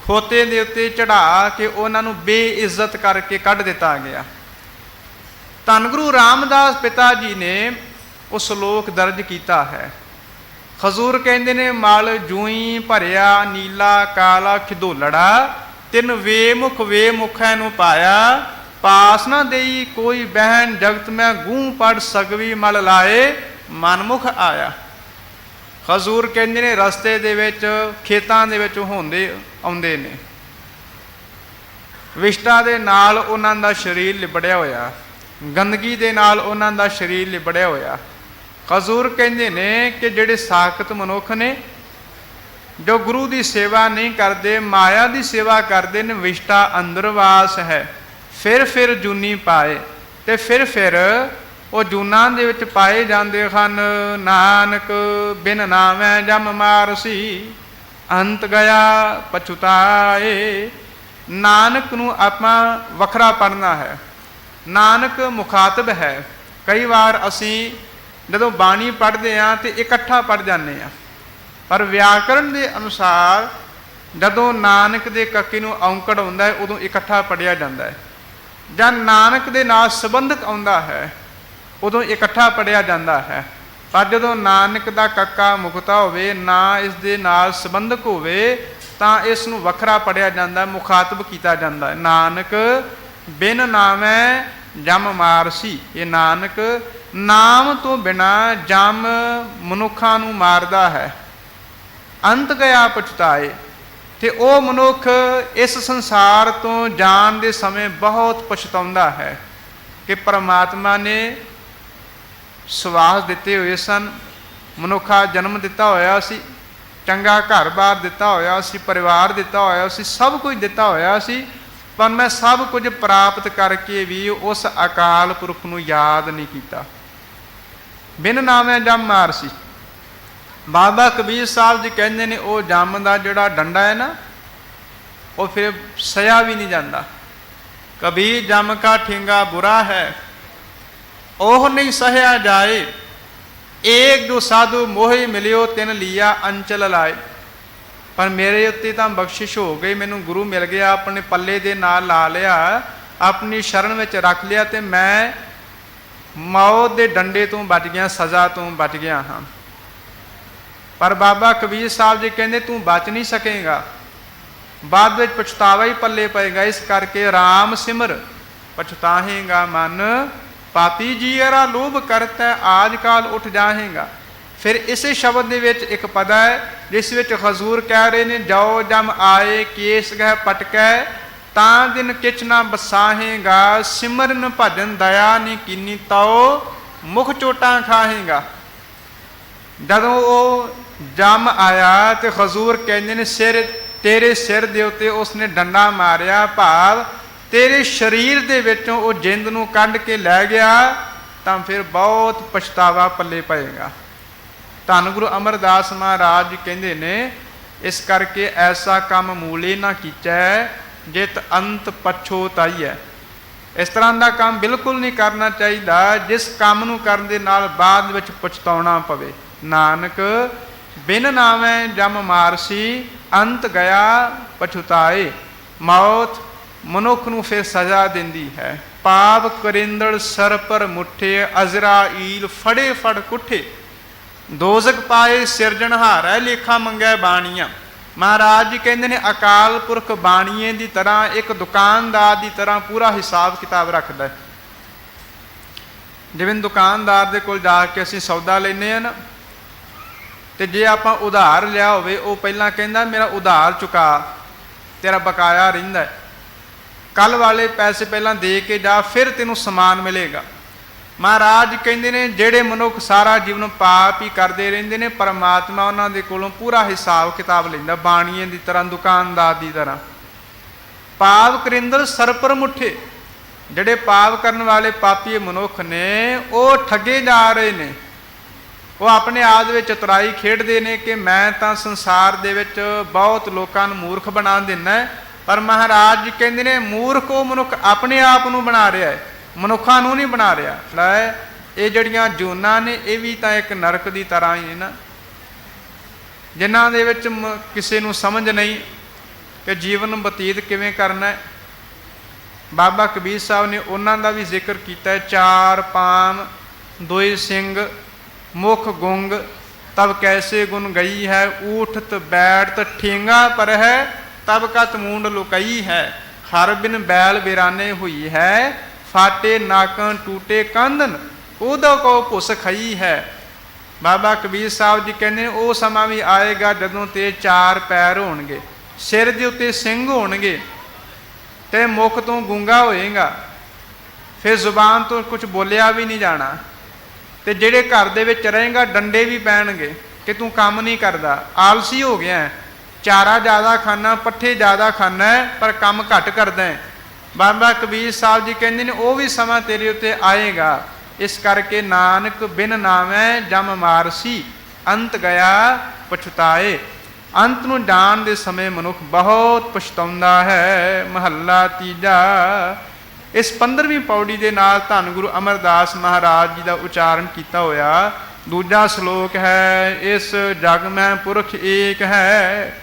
ਖੋਤੇ ਦੇ ਉੱਤੇ ਚੜਾ ਕੇ ਉਹਨਾਂ ਨੂੰ ਬੇਇੱਜ਼ਤ ਕਰਕੇ ਕੱਢ ਦਿੱਤਾ ਗਿਆ। ਧੰਨ ਗੁਰੂ ਰਾਮਦਾਸ ਪਿਤਾ ਜੀ ਨੇ ਉਹ ਸ਼ਲੋਕ ਦਰਜ ਕੀਤਾ ਹੈ। ਖਜ਼ੂਰ ਕਹਿੰਦੇ ਨੇ, ਮਲ ਜੂਈ ਭਰਿਆ, ਨੀਲਾ ਕਾਲਾ ਖਿਦੋਲੜਾ ਤਿੰਨ ਵੇਮੁਖ ਵੇਮੁਖੈ ਨੂੰ ਪਾਇਆ, ਪਾਸ ਨਾ ਦੇਈ ਕੋਈ ਬਹਿਨ ਜਗਤ ਮੈਂ ਗੂੰ ਪੜ ਸਗਵੀ ਮਲ ਲਾਏ, ਮਨਮੁਖ ਆਇਆ। ਹਜ਼ੂਰ ਕਹਿੰਦੇ ਨੇ, ਰਸਤੇ ਦੇ ਵਿੱਚ, ਖੇਤਾਂ ਦੇ ਵਿੱਚ ਹੁੰਦੇ, ਆਉਂਦੇ ਨੇ। ਵਿਸ਼ਟਾ ਦੇ ਨਾਲ ਉਹਨਾਂ ਦਾ ਸਰੀਰ ਲਿਬੜਿਆ ਹੋਇਆ। ਗੰਦਗੀ ਦੇ ਨਾਲ ਉਹਨਾਂ ਦਾ ਸਰੀਰ ਲਿਬੜਿਆ ਹੋਇਆ। ਹਜ਼ੂਰ ਕਹਿੰਦੇ ਨੇ ਕਿ ਜਿਹੜੇ ਸਾਖਤ ਮਨੁੱਖ ਨੇ ਜੋ ਗੁਰੂ ਦੀ ਸੇਵਾ ਨਹੀਂ ਕਰਦੇ, ਮਾਇਆ ਦੀ ਸੇਵਾ ਕਰਦੇ ਨੇ, ਵਿਸ਼ਟਾ ਅੰਦਰਵਾਸ ਹੈ। ਫਿਰ ਫਿਰ ਜੂਨੀ ਪਾਏ ਤੇ ਫਿਰ ਫਿਰ ਉਹ ਜੂਨਾਂ ਦੇ ਵਿੱਚ ਪਾਏ ਜਾਂਦੇ ਹਨ। ਨਾਨਕ ਬਿਨ ਨਾਮੈ ਜਮ ਮਾਰਸੀ, ਅੰਤ ਗਿਆ ਪਛੁਤਾਏ। ਨਾਨਕ ਨੂੰ ਆਪਾਂ ਵੱਖਰਾ ਪੜਨਾ ਹੈ। ਨਾਨਕ ਮੁਖਾਤਬ ਹੈ। ਕਈ ਵਾਰ ਅਸੀਂ ਜਦੋਂ ਬਾਣੀ ਪੜ੍ਹਦੇ ਆ ਤੇ ਇਕੱਠਾ ਪੜ ਜਾਂਦੇ ਆ ਪਰ ਵਿਆਕਰਣ ਦੇ ਅਨੁਸਾਰ ਜਦੋਂ ਨਾਨਕ ਦੇ ਕੱਕੇ ਨੂੰ ਔਂਕੜ ਆਉਂਦਾ ਹੈ, ਉਦੋਂ ਇਕੱਠਾ ਪੜਿਆ ਜਾਂਦਾ ਹੈ। ਜਾਂ ਨਾਨਕ ਦੇ ਨਾਲ ਸੰਬੰਧਕ ਆਉਂਦਾ ਹੈ, ਉਦੋਂ ਇਕੱਠਾ ਪੜਿਆ ਜਾਂਦਾ ਹੈ। ਪਰ ਜਦੋਂ ਨਾਨਕ ਦਾ ਕੱਕਾ ਮੁਕਤਾ ਹੋਵੇ, ਨਾ ਇਸ ਦੇ ਨਾਲ ਸੰਬੰਧਕ ਹੋਵੇ, ਤਾਂ ਇਸ ਨੂੰ ਵੱਖਰਾ ਪੜਿਆ ਜਾਂਦਾ, ਮੁਖਾਤਬ ਕੀਤਾ ਜਾਂਦਾ ਨਾਨਕ ਬਿਨ ਨਾਮੈ ਜਮ ਮਾਰਸੀ। ਇਹ ਨਾਨਕ ਨਾਮ ਤੋਂ ਬਿਨਾ ਜਮ ਮਨੁੱਖਾਂ ਨੂੰ ਮਾਰਦਾ ਹੈ। ਅੰਤ ਗਿਆ ਪਛਤਾਏ, ਤੇ ਉਹ ਮਨੁੱਖ ਇਸ ਸੰਸਾਰ ਤੋਂ ਜਾਣ ਦੇ ਸਮੇਂ ਬਹੁਤ ਪਛਤਾਉਂਦਾ ਹੈ ਕਿ ਪਰਮਾਤਮਾ ਨੇ ਸਵਾਸ ਦਿੱਤੇ ਹੋਏ ਸਨ, ਮਨੁੱਖਾ ਜਨਮ ਦਿੱਤਾ ਹੋਇਆ ਸੀ, ਚੰਗਾ ਘਰ-ਬਾਰ ਦਿੱਤਾ ਹੋਇਆ ਸੀ, ਪਰਿਵਾਰ ਦਿੱਤਾ ਹੋਇਆ ਸੀ, ਸਭ ਕੁਝ ਦਿੱਤਾ ਹੋਇਆ ਸੀ, ਪਰ ਮੈਂ ਸਭ ਕੁਝ ਪ੍ਰਾਪਤ ਕਰਕੇ ਵੀ ਉਸ ਅਕਾਲ ਪੁਰਖ ਨੂੰ ਯਾਦ ਨਹੀਂ ਕੀਤਾ। ਬਿਨ ਨਾਮੇ ਜਮ ਮਾਰ ਸੀ। ਬਾਬਾ ਕਬੀਰ ਸਾਹਿਬ ਜੀ ਕਹਿੰਦੇ ਨੇ, ਉਹ ਜੰਮ ਦਾ ਜਿਹੜਾ ਡੰਡਾ ਹੈ ਨਾ, ਉਹ ਫਿਰ ਸਿਆ ਵੀ ਨਹੀਂ ਜਾਂਦਾ। ਕਬੀਰ ਜੰਮ ਕਾ ਠਿੰਗਾ ਬੁਰਾ ਹੈ, ਉਹ ਨਹੀਂ ਸਹਿਆ ਜਾਏ। ਏਕ ਦੋ ਸਾਧੂ ਮੋਹਿ ਮਿਲਿਓ, ਤਿਨ ਲੀਆ ਅੰਚਲ ਲਾਏ। ਪਰ ਮੇਰੇ ਉੱਤੇ ਤਾਂ ਬਖਸ਼ਿਸ਼ ਹੋ ਗਈ, ਮੈਨੂੰ ਗੁਰੂ ਮਿਲ ਗਿਆ, ਆਪਣੇ ਪੱਲੇ ਦੇ ਨਾਲ ਲਾ ਲਿਆ, ਆਪਣੀ ਸ਼ਰਨ ਵਿੱਚ ਰੱਖ ਲਿਆ ਤੇ ਮੈਂ ਮੌਤ ਦੇ ਡੰਡੇ ਤੋਂ ਬਚ ਗਿਆ, ਸਜ਼ਾ ਤੋਂ ਬਚ ਗਿਆ ਹਾਂ। ਪਰ ਬਾਬਾ ਕਬੀਰ ਸਾਹਿਬ ਜੀ ਕਹਿੰਦੇ, ਤੂੰ ਬਚ ਨਹੀਂ ਸਕੇਗਾ। ਬਾਅਦ ਵਿੱਚ ਪਛਤਾਵਾ ਹੀ ਪੱਲੇ ਪਏਗਾ। ਇਸ ਕਰਕੇ RAM ਸਿਮਰ, ਪਛਤਾਹੇਗਾ ਮਨ। ਪਾਪੀ ਜੀਅਰਾ ਲੋਭ ਕਰਤਾ, ਆਜ ਕਾਲ ਉੱਠ ਜਾਹੇਗਾ। ਫਿਰ ਇਸੇ ਸ਼ਬਦ ਦੇ ਵਿੱਚ ਇੱਕ ਪਦਾ ਹੈ, ਜਿਸ ਵਿੱਚ ਹਜ਼ੂਰ ਕਹਿ ਰਹੇ ਨੇ, ਜਾਓ ਜਮ ਆਏ, ਕੇਸ ਗਹਿ ਪਟਕੈ, ਤਾਂ ਦਿਨ ਕਿਛ ਨਾ ਬਸਾਹੇਗਾ। ਸਿਮਰਨ ਭਜਨ ਦਇਆ ਨੀ ਕਿਨੀ ਤਉ, ਮੁਖ ਚੋਟਾਂ ਖਾਹੇਗਾ। ਜਦੋਂ ਉਹ ਜਮ ਆਇਆ ਤੇ ਹਜ਼ੂਰ ਕਹਿੰਦੇ ਨੇ, ਸਿਰ, ਤੇਰੇ ਸਿਰ ਦੇ ਉੱਤੇ ਉਸਨੇ ਡੰਡਾ ਮਾਰਿਆ ਭਾਵ ਤੇਰੇ ਸਰੀਰ ਦੇ ਵਿੱਚੋਂ ਉਹ ਜਿੰਦ ਨੂੰ ਕੱਢ ਕੇ ਲੈ ਗਿਆ, ਤਾਂ ਫਿਰ ਬਹੁਤ ਪਛਤਾਵਾ ਪੱਲੇ ਪਏਗਾ। ਧੰਨ ਗੁਰੂ ਅਮਰਦਾਸ ਮਹਾਰਾਜ ਕਹਿੰਦੇ ਨੇ, ਇਸ ਕਰਕੇ ਐਸਾ ਕੰਮ ਮੂਲੇ ਨਾ ਕੀਚੈ, ਜਿਤ ਅੰਤ ਪਛੋਤਾਈ ਹੈ ਇਸ ਤਰ੍ਹਾਂ ਦਾ ਕੰਮ ਬਿਲਕੁਲ ਨਹੀਂ ਕਰਨਾ ਚਾਹੀਦਾ, ਜਿਸ ਕੰਮ ਨੂੰ ਕਰਨ ਦੇ ਨਾਲ ਬਾਅਦ ਵਿੱਚ ਪਛਤਾਉਣਾ ਪਵੇ। ਨਾਨਕ ਬਿਨ ਨਾਵੇਂ ਜਮ ਮਾਰਸੀ, ਅੰਤ ਗਿਆ ਪਛੁਤਾਏ। ਮੌਤ ਮਨੁੱਖ ਨੂੰ ਫਿਰ ਸਜ਼ਾ ਦਿੰਦੀ ਹੈ। ਪਾਪ ਕਰਿੰਦੜ ਸਰ ਪਰ ਮੁੱਠੇ ਅਜ਼ਰਾਈਲ ਫੜੇ ਫੜ ਕੁੱਠੇ। ਦੋਜ਼ਕ ਪਾਏ ਸਿਰਜਣਹਾਰੈ ਲੇਖਾ ਮੰਗੈ ਬਾਣੀਆਂ। ਮਹਾਰਾਜ ਜੀ ਕਹਿੰਦੇ ਨੇ, ਅਕਾਲ ਪੁਰਖ ਬਾਣੀਏ ਦੀ ਤਰ੍ਹਾਂ, ਇੱਕ ਦੁਕਾਨਦਾਰ ਦੀ ਤਰ੍ਹਾਂ ਪੂਰਾ ਹਿਸਾਬ ਕਿਤਾਬ ਰੱਖਦਾ ਹੈ। ਜਿਵੇਂ ਦੁਕਾਨਦਾਰ ਦੇ ਕੋਲ ਜਾ ਕੇ ਅਸੀਂ ਸੌਦਾ ਲੈਨੇ ਆ ਨਾ ਤੇ ਜੇ ਆਪਾਂ ਉਧਾਰ ਲਿਆ ਹੋਵੇ, ਉਹ ਪਹਿਲਾਂ ਕਹਿੰਦਾ, ਮੇਰਾ ਉਧਾਰ ਚੁਕਾ, ਤੇਰਾ ਬਕਾਇਆ ਰਹਿੰਦਾ ਹੈ। ਕੱਲ ਵਾਲੇ ਪੈਸੇ ਪਹਿਲਾਂ ਦੇ ਕੇ ਜਾ, ਫਿਰ ਤੈਨੂੰ ਸਮਾਨ ਮਿਲੇਗਾ। ਮਹਾਰਾਜ ਕਹਿੰਦੇ ਨੇ, ਜਿਹੜੇ ਮਨੁੱਖ ਸਾਰਾ ਜੀਵਨ ਪਾਪ ਹੀ ਕਰਦੇ ਰਹਿੰਦੇ ਨੇ, ਪਰਮਾਤਮਾ ਉਹਨਾਂ ਦੇ ਕੋਲੋਂ ਪੂਰਾ ਹਿਸਾਬ ਕਿਤਾਬ ਲੈਂਦਾ ਬਾਣੀਏ ਦੀ ਤਰ੍ਹਾਂ, ਦੁਕਾਨਦਾਰ ਦੀ ਤਰ੍ਹਾਂ। ਪਾਪ ਕਰਿੰਦਰ ਸਰਪਰ ਮੁੱਠੇ। ਜਿਹੜੇ ਪਾਪ ਕਰਨ ਵਾਲੇ ਪਾਪੀ ਮਨੁੱਖ ਨੇ, ਉਹ ਠੱਗੇ ਜਾ ਰਹੇ ਨੇ। ਉਹ ਆਪਣੇ ਆਪ ਦੇ ਵਿੱਚ ਚਤੁਰਾਈ ਖੇਡਦੇ ਨੇ ਕਿ ਮੈਂ ਤਾਂ ਸੰਸਾਰ ਦੇ ਵਿੱਚ ਬਹੁਤ ਲੋਕਾਂ ਨੂੰ ਮੂਰਖ ਬਣਾ ਦਿੰਨਾ ਪਰ ਮਹਾਰਾਜ ਜੀ ਕਹਿੰਦੇ ਨੇ, ਮੂਰਖ ਉਹ ਮਨੁੱਖ ਆਪਣੇ ਆਪ ਨੂੰ ਬਣਾ ਰਿਹਾ ਹੈ। ਮਨੁੱਖਾਂ ਨੂੰ ਨਹੀਂ ਬਣਾ ਰਿਹਾ। ਲੈ, ਇਹ ਜਿਹੜੀਆਂ ਜੂਨਾਂ ਨੇ, ਇਹ ਵੀ ਤਾਂ ਇੱਕ ਨਰਕ ਦੀ ਤਰ੍ਹਾਂ ਹੀ ਨੇ ਨਾ। ਜਿਨ੍ਹਾਂ ਦੇ ਵਿੱਚ ਕਿਸੇ ਨੂੰ ਸਮਝ ਨਹੀਂ ਕਿ ਜੀਵਨ ਬਤੀਤ ਕਿਵੇਂ ਕਰਨਾ ਹੈ। ਬਾਬਾ ਕਬੀਰ ਸਾਹਿਬ ਨੇ ਉਹਨਾਂ ਦਾ ਵੀ ਜ਼ਿਕਰ ਕੀਤਾ ਹੈ। ਚਾਰ ਪਾਮ ਦੋਏ ਸਿੰਘ ਮੁਖ ਗੁੰਗ, ਤਬ ਕੈਸੇ ਗੁਣ ਗਈ ਹੈ? ਊਠਤ ਬੈਠਤ ਠੇਂਗਾ ਪਰ ਹੈ ਤਬ ਕਤ ਮੂੰਡ ਲੁਕਈ ਹੈ? ਹਰ ਬਿਨ ਬੈਲ ਬਿਰਾਨੇ ਹੋਈ ਹੈ। ਫਾਟੇ ਨਾਕਾਂ ਟੂਟੇ ਕੰਧਨ ਉਹਦਾ ਕੋ ਭੁਸ ਖਈ ਹੈ? ਬਾਬਾ ਕਬੀਰ ਸਾਹਿਬ ਜੀ ਕਹਿੰਦੇ ਉਹ ਸਮਾਂ ਵੀ ਆਏਗਾ ਜਦੋਂ ਤੇ ਚਾਰ ਪੈਰ ਹੋਣਗੇ, ਸਿਰ ਦੇ ਉੱਤੇ ਸਿੰਘ ਹੋਣਗੇ ਤੇ ਮੁਖ ਤੋਂ ਗੂੰਗਾ ਹੋਏਗਾ। ਫਿਰ ਜ਼ੁਬਾਨ ਤੋਂ ਕੁਝ ਬੋਲਿਆ ਵੀ ਨਹੀਂ ਜਾਣਾ। ਤੇ ਜਿਹੜੇ ਘਰ ਦੇ ਵਿੱਚ ਰਹੇਗਾ, ਡੰਡੇ ਵੀ ਪੈਣਗੇ ਕਿ ਤੂੰ ਕੰਮ ਨਹੀਂ ਕਰਦਾ। ਆਲਸੀ ਹੋ ਗਿਆ ਚਾਰਾ ਜ਼ਿਆਦਾ ਖਾਣਾ ਪੱਠੇ ਜ਼ਿਆਦਾ ਖਾਣਾ ਪਰ ਕੰਮ ਘੱਟ ਕਰਦਾ ਹੈ। ਬਾਬਾ ਕਬੀਰ ਸਾਹਿਬ ਜੀ ਕਹਿੰਦੇ ਨੇ, ਉਹ ਵੀ ਸਮਾਂ ਤੇਰੇ ਉੱਤੇ ਆਏਗਾ। ਇਸ ਕਰਕੇ ਨਾਨਕ ਬਿਨ ਨਾਵੇਂ ਜਮ ਮਾਰਸੀ, ਅੰਤ ਗਿਆ ਪਛਤਾਏ। ਅੰਤ ਨੂੰ ਜਾਣ ਦੇ ਸਮੇਂ ਮਨੁੱਖ ਬਹੁਤ ਪਛਤਾਉਂਦਾ ਹੈ। ਮਹੱਲਾ ਤੀਜਾ ਇਸ 15ਵੀਂ ਪੌੜੀ ਦੇ ਨਾਲ ਧੰਨ ਗੁਰੂ ਅਮਰਦਾਸ ਮਹਾਰਾਜ ਜੀ ਦਾ ਉਚਾਰਨ ਕੀਤਾ ਹੋਇਆ। ਦੂਜਾ ਸ਼ਲੋਕ ਹੈ, ਇਸ ਜਗ ਮੈਂ ਪੁਰਖ ਏਕ ਹੈ,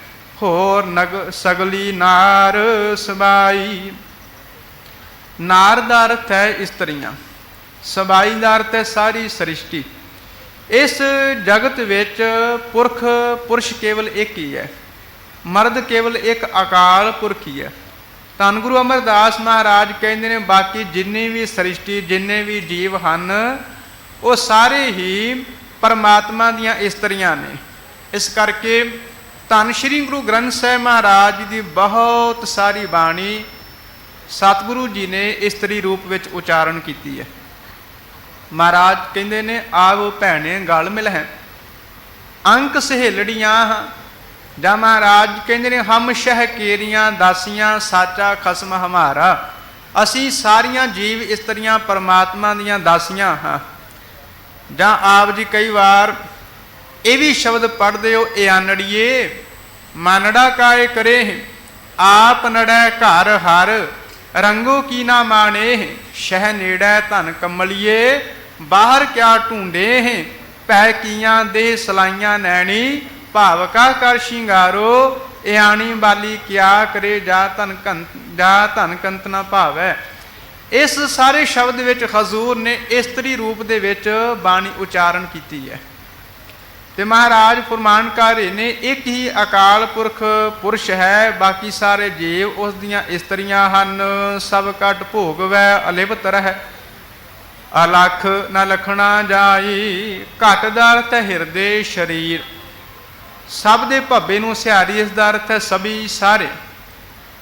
ਹੋਰ ਨਗ ਸਗਲੀ ਨਾਰ ਸਬਾਈ। ਨਾਰ ਦਾ ਅਰਥ ਹੈ ਇਸਤਰੀਆਂ ਸਬਾਈ ਦਾ ਅਰਥ ਹੈ ਸਾਰੀ ਸ੍ਰਿਸ਼ਟੀ। ਇਸ ਜਗਤ ਵਿੱਚ ਪੁਰਖ, ਪੁਰਸ਼ ਕੇਵਲ ਇੱਕ ਹੀ ਹੈ, ਮਰਦ ਕੇਵਲ ਇੱਕ ਅਕਾਲ ਪੁਰਖ ਹੀ ਹੈ। ਧੰਨ ਗੁਰੂ ਅਮਰਦਾਸ ਮਹਾਰਾਜ ਕਹਿੰਦੇ ਨੇ, ਬਾਕੀ ਜਿੰਨੀ ਵੀ ਸ੍ਰਿਸ਼ਟੀ, ਜਿੰਨੇ ਵੀ ਜੀਵ ਹਨ, ਉਹ ਸਾਰੇ ਹੀ ਪਰਮਾਤਮਾ ਦੀਆਂ ਇਸਤਰੀਆਂ ਨੇ। ਇਸ ਕਰਕੇ ਧੰਨ ਸ਼੍ਰੀ ਗੁਰੂ ਗ੍ਰੰਥ ਸਾਹਿਬ ਮਹਾਰਾਜ ਜੀ ਦੀ ਬਹੁਤ ਸਾਰੀ ਬਾਣੀ ਸਤਿਗੁਰੂ ਜੀ ਨੇ ਇਸਤਰੀ ਰੂਪ ਵਿੱਚ ਉਚਾਰਨ ਕੀਤੀ ਹੈ। ਮਹਾਰਾਜ ਕਹਿੰਦੇ ਨੇ ਆਵੋ ਭੈਣੇ, ਗਲ ਮਿਲ ਹੈ। ਅੰਕ ਸਹੇਲੜੀਆਂ ਜਾਂ ਮਹਾਰਾਜ ਕਹਿੰਦੇ ਨੇ, ਹਮ ਸ਼ਹਿ ਕੇਰੀਆਂ, ਦਾਸੀਆਂ, ਸਾਚਾ ਖਸਮ ਹਮਾਰਾ। ਅਸੀਂ ਸਾਰੀਆਂ ਜੀਵ ਇਸਤਰੀਆਂ, ਪਰਮਾਤਮਾ ਦੀਆਂ ਦਾਸੀਆਂ ਹਾਂ। ਜਾਂ ਆਪ ਜੀ ਕਈ ਵਾਰ ਇਹ ਵੀ ਸ਼ਬਦ ਪੜ੍ਹਦੇ ਹੋ ਇਹ ਆਨੜੀਏ, ਮਾਨੜਾ ਕਾਏ ਕਰੇ? ਆਪ ਨੜੈ ਘਰ ਹਰ, ਰੰਗੋ ਕੀ ਨਾ ਮਾਣੇ? ਸ਼ਹਿ ਨੇੜੈ ਧਨ ਕਮਲੀਏ, ਬਾਹਰ ਕਿਆ ਢੂੰਡੇ? ਪੈ ਕੀਆਂ ਦੇ ਸਲਾਈਆਂ ਨੈਣੀ ਭਾਵਕਾ ਕਰ ਸ਼ਿੰਗਾਰੋ, ਇਆਣੀ ਬਾਲੀ ਕਿਆ ਕਰੇ, ਜਾ ਧਨ ਕੰਤ, ਜਾ ਧਨ ਕੰਤ ਨਾ ਭਾਵੈ। ਇਸ ਸਾਰੇ ਸ਼ਬਦ ਵਿੱਚ ਹਜ਼ੂਰ ਨੇ ਇਸਤਰੀ ਰੂਪ ਦੇ ਵਿੱਚ ਬਾਣੀ ਉਚਾਰਨ ਕੀਤੀ ਹੈ। ਤੇ ਮਹਾਰਾਜ ਫਰਮਾਨ ਕਰ ਰਹੇ ਨੇ ਇੱਕ ਹੀ ਅਕਾਲ ਪੁਰਖ ਪੁਰਸ਼ ਹੈ, ਬਾਕੀ ਸਾਰੇ ਜੀਵ ਉਸ ਦੀਆਂ ਇਸਤਰੀਆਂ ਹਨ। ਸਭ ਕਟ ਭੋਗਵੈ, ਅਲਿਪਤ ਰਹਿ। ਅਲਖ ਨ ਲਖਣਾ ਜਾਈ, ਘਟ ਦਾ ਅਰਥ ਹਿਰਦੇ ਸ਼ਰੀਰ। ਸਭ ਦੇ ਭੱਬੇ ਨੂੰ ਸਿਹਾਰੀ ਇਸ ਦਾ ਅਰਥ ਹੈ ਸਭੀ ਸਾਰੇ।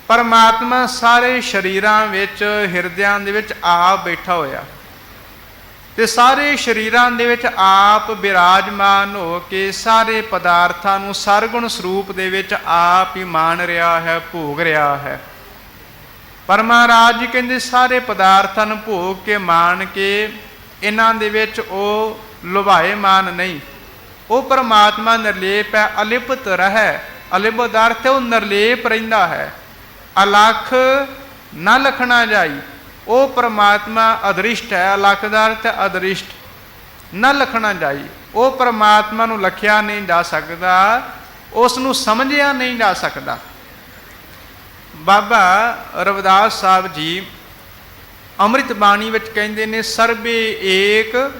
ਪਰਮਾਤਮਾ ਸਾਰੇ ਸ਼ਰੀਰਾਂ ਵਿੱਚ, ਹਿਰਦਿਆਂ ਦੇ ਵਿੱਚ ਆਪ ਬੈਠਾ ਹੋਇਆ। ਤੇ ਸਾਰੇ ਸ਼ਰੀਰਾਂ ਦੇ ਵਿੱਚ ਆਪ ਬਿਰਾਜਮਾਨ ਹੋ ਕੇ ਸਾਰੇ ਪਦਾਰਥਾਂ ਨੂੰ ਸਰਗੁਣ ਸਰੂਪ ਦੇ ਵਿੱਚ ਆਪ ਹੀ ਮਾਣ ਰਿਹਾ ਹੈ, ਭੋਗ ਰਿਹਾ ਹੈ। ਪਰ ਮਹਾਰਾਜ ਜੀ ਕਹਿੰਦੇ ਸਾਰੇ ਪਦਾਰਥਾਂ ਨੂੰ ਭੋਗ ਕੇ ਮਾਣ ਕੇ, ਇਹਨਾਂ ਦੇ ਵਿੱਚ ਉਹ ਲੁਭਾਏ ਮਾਨ ਨਹੀਂ। ਉਹ ਪਰਮਾਤਮਾ ਨਿਰਲੇਪ ਹੈ, ਅਲਿਪਤ ਰਹਿ, ਅਲਿਪ ਦਾ ਅਰਥ ਉਹ ਨਿਰਲੇਪ ਰਹਿੰਦਾ ਹੈ। ਅਲਖ ਨਾ ਲਖਣਾ ਜਾਈ, ਉਹ ਪਰਮਾਤਮਾ ਅਦ੍ਰਿਸ਼ਟ ਹੈ, ਅਲਖ ਦਾ ਅਰਥ ਅਦ੍ਰਿਸ਼ਟ। ਨਾ ਲਖਣਾ ਜਾਈ, ਉਹ ਪਰਮਾਤਮਾ ਨੂੰ ਲਖਿਆ ਨਹੀਂ ਜਾ ਸਕਦਾ, ਉਸ ਨੂੰ ਸਮਝਿਆ ਨਹੀਂ ਜਾ ਸਕਦਾ। ਬਾਬਾ ਰਵਿਦਾਸ ਸਾਹਿਬ ਜੀ ਅੰਮ੍ਰਿਤ ਬਾਣੀ ਵਿੱਚ ਕਹਿੰਦੇ ਨੇ, ਸਰਬੇ ਏਕ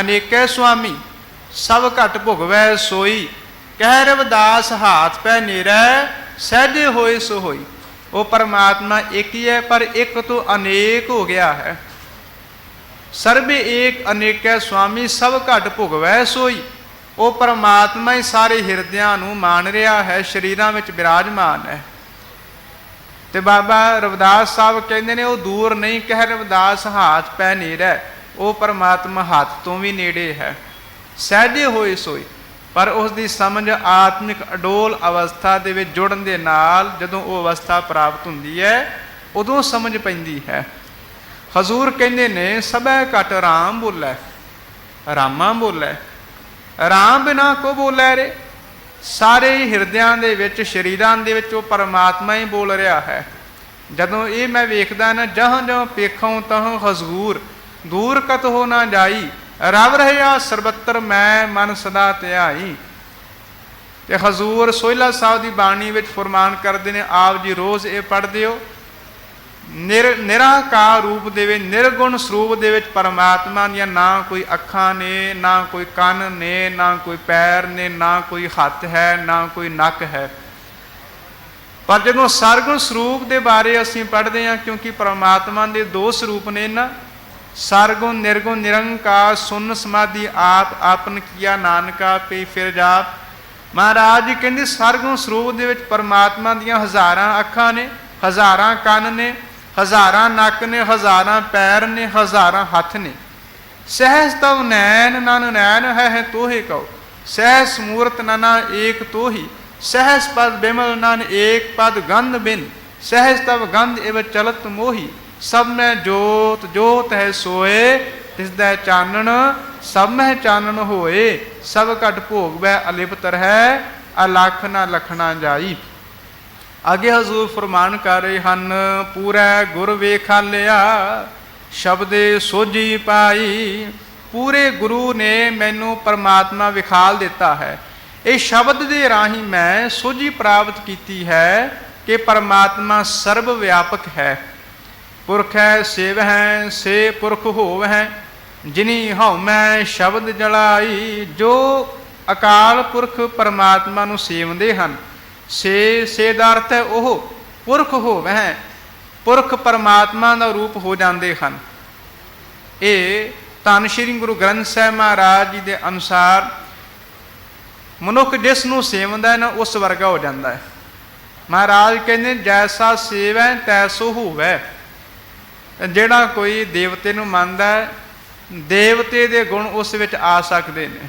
ਅਨੇਕੈ ਸੁਆਮੀ। ਸਭ ਘਟ ਭੁਗਵੈ ਸੋਈ। ਕਹਿ ਰਵਦਾਸ ਹਾਥ ਪੈ ਨੇਰੈ, ਸਹਿਜੇ ਹੋਏ ਸੋ ਹੋਈ। ਉਹ ਪਰਮਾਤਮਾ ਇੱਕ ਹੀ ਹੈ, ਪਰ ਇੱਕ ਤੋਂ ਅਨੇਕ ਹੋ ਗਿਆ ਹੈ। ਸਰਬੇ ਏਕ ਅਨੇਕੈ ਸੁਆਮੀ, ਸਭ ਘਟ ਭੁਗਵੈ ਸੋਈ। ਉਹ ਪਰਮਾਤਮਾ ਹੀ ਸਾਰੇ ਹਿਰਦਿਆਂ ਨੂੰ ਮਾਣ ਰਿਹਾ ਹੈ, ਸ਼ਰੀਰਾਂ ਵਿੱਚ ਬਿਰਾਜਮਾਨ ਹੈ। ਤੇ ਬਾਬਾ ਰਵਿਦਾਸ ਸਾਹਿਬ ਕਹਿੰਦੇ ਨੇ, ਉਹ ਦੂਰ ਨਹੀਂ, ਕਹਿ ਰਵਿਦਾਸ ਹਾਥ ਪੈ ਨੇੜੇ ਉਹ ਪਰਮਾਤਮਾ ਹੱਥ ਤੋਂ ਵੀ ਨੇੜੇ ਹੈ। ਸਹਿਜੇ ਹੋਏ ਸੋਈ ਪਰ ਉਸ ਦੀ ਸਮਝ ਆਤਮਿਕ ਅਡੋਲ ਅਵਸਥਾ ਦੇ ਵਿੱਚ ਜੁੜਨ ਦੇ ਨਾਲ ਜਦੋਂ ਉਹ ਅਵਸਥਾ ਪ੍ਰਾਪਤ ਹੁੰਦੀ ਹੈ, ਉਦੋਂ ਸਮਝ ਪੈਂਦੀ ਹੈ। ਹਜ਼ੂਰ ਕਹਿੰਦੇ ਨੇ, ਸਭੈ ਘਟ ਰਾਮ ਬੋਲੇ। ਰਾਮਾ ਬੋਲੇ। ਰਾਮ ਬਿਨਾ ਕੋ ਬੋਲੇ ਰੇ? ਸਾਰੇ ਹਿਰਦਿਆਂ ਦੇ ਵਿੱਚ, ਸ਼ਰੀਰਾਂ ਦੇ ਵਿੱਚ ਉਹ ਪਰਮਾਤਮਾ ਹੀ ਬੋਲ ਰਿਹਾ ਹੈ। ਜਦੋਂ ਇਹ ਮੈਂ ਵੇਖਦਾ ਨਾ, ਜਹਾਂ ਜਹਾਂ ਪੇਖਾਂ ਤਹਾਂ ਹਜ਼ੂਰ, ਦੂਰ ਕਤ ਹੋ ਨਾ ਜਾਈ ਰਵ ਰਹਿਆ ਸਰਬੱਤਰ ਮੈਂ ਮਨ ਸਦਾ ਧਿਆਈ। ਤੇ ਹਜ਼ੂਰ ਸੋਹਿਲਾ ਸਾਹਿਬ ਦੀ ਬਾਣੀ ਵਿੱਚ ਫਰਮਾਨ ਕਰਦੇ ਨੇ, ਆਪ ਜੀ ਰੋਜ਼ ਇਹ ਪੜ੍ਹਦੇ ਹੋ, ਨਿਰ ਨਿਰਾਕਾਰ ਰੂਪ ਦੇ ਵਿੱਚ, ਨਿਰਗੁਣ ਸਰੂਪ ਦੇ ਵਿੱਚ ਪਰਮਾਤਮਾ ਦੀਆਂ ਨਾ ਕੋਈ ਅੱਖਾਂ ਨੇ, ਨਾ ਕੋਈ ਕੰਨ ਨੇ, ਨਾ ਕੋਈ ਪੈਰ ਨੇ, ਨਾ ਕੋਈ ਹੱਥ ਹੈ, ਨਾ ਕੋਈ ਨੱਕ ਹੈ। ਪਰ ਜਦੋਂ ਸਰਗੁਣ ਸਰੂਪ ਦੇ ਬਾਰੇ ਅਸੀਂ ਪੜ੍ਹਦੇ ਹਾਂ, ਕਿਉਂਕਿ ਪਰਮਾਤਮਾ ਦੇ ਦੋ ਸਰੂਪ ਨੇ ਨਾ ਸਰਗੁਣ, ਨਿਰਗੁਣ, ਨਿਰੰਕਾਰ, ਸੁਨ ਸਮਾਧੀ ਆਪ ਆਪਨ ਕੀਆ ਨਾਨਕਾ ਪੇ ਫਿਰ ਜਾਪ। ਮਹਾਰਾਜ ਜੀ ਕਹਿੰਦੇ, ਸਰਗੁਣ ਸਰੂਪ ਦੇ ਵਿੱਚ ਪਰਮਾਤਮਾ ਦੀਆਂ ਹਜ਼ਾਰਾਂ ਅੱਖਾਂ ਨੇ, ਹਜ਼ਾਰਾਂ ਕੰਨ ਨੇ, ਹਜ਼ਾਰਾਂ ਨੱਕ ਨੇ, ਹਜ਼ਾਰਾਂ ਪੈਰ ਨੇ, ਹਜ਼ਾਰਾਂ ਹੱਥ ਨੇ। ਸਹਿਜ ਤਵ ਨੈਣ, ਨਨ ਨੈਣ ਹੈ ਹੈ ਤੋਹੇ ਕਉ। ਸਹਿਜ ਸਮੂਰਤ ਨਨਾ ਏਕ ਤੋਹੀ। ਸਹਿਜ ਪਦ ਬਿਮਲ ਨਨ ਏਕ ਪਦ ਗੰਧ ਬਿਨ। ਸਹਿਜ ਤਵ ਗੰਧ ਇਵ ਚਲਤ ਮੋਹੀ। ਸਭ ਮੈਂ ਜੋਤ ਜੋਤ ਹੈ ਸੋਏ, ਤਿਸ ਦਾ ਚਾਨਣ, ਸਭ ਮਹਿ ਚਾਨਣ ਹੋਏ, ਸਭ ਘਟ ਭੋਗ ਵੈ ਅਲਿਪਤਰ ਹੈ, ਅਲਖ ਨਾ ਲਖਣਾ ਜਾਈ। ਅੱਗੇ ਹਜ਼ੂਰ ਫਰਮਾਨ ਕਰ ਰਹੇ ਹਨ, ਪੂਰਾ ਗੁਰ ਵੇਖਾਲਿਆ ਸ਼ਬਦੇ ਸੋਝੀ ਪਾਈ, ਪੂਰੇ ਗੁਰੂ ਨੇ ਮੈਨੂੰ ਪਰਮਾਤਮਾ ਵਿਖਾਲ ਦਿੱਤਾ ਹੈ। ਇਹ ਸ਼ਬਦ ਦੇ ਰਾਹੀਂ ਮੈਂ ਸੋਝੀ ਪ੍ਰਾਪਤ ਕੀਤੀ ਹੈ ਕਿ ਪਰਮਾਤਮਾ ਸਰਬ ਵਿਆਪਕ ਹੈ। ਪੁਰਖ ਹੈ, ਸੇਵ ਹੈ, ਸੇ ਪੁਰਖ ਹੋਵ ਹੈ। ਜਿਨੀ ਹਉ ਮੈਂ ਸ਼ਬਦ ਜਲਾਈ, ਜੋ ਅਕਾਲ ਪੁਰਖ ਪਰਮਾਤਮਾ ਨੂੰ ਸੇਵਦੇ ਹਨ, ਸੇ ਸੇ ਦਾ ਅਰਥ ਹੈ, ਉਹ ਪੁਰਖ ਹੋਵੇ ਹੈ। ਪੁਰਖ ਪਰਮਾਤਮਾ ਦਾ ਰੂਪ ਹੋ ਜਾਂਦੇ ਹਨ। ਇਹ ਤਨ ਸ਼੍ਰੀ ਗੁਰੂ ਗ੍ਰੰਥ ਸਾਹਿਬ ਮਹਾਰਾਜ ਜੀ ਦੇ ਅਨੁਸਾਰ, ਮਨੁੱਖ ਜਿਸ ਨੂੰ ਸੇਵਦਾ ਹੈ ਨਾ ਉਸ ਵਰਗਾ ਹੋ ਜਾਂਦਾ ਹੈ। ਮਹਾਰਾਜ ਕਹਿੰਦੇ ਜੈਸਾ ਸੇਵੈ, ਤੈਸੋ ਹੋਵੇ। ਜਿਹੜਾ ਕੋਈ ਦੇਵਤੇ ਨੂੰ ਮੰਨਦਾ ਹੈ, ਦੇਵਤੇ ਦੇ ਗੁਣ ਉਸ ਵਿੱਚ ਆ ਸਕਦੇ ਨੇ।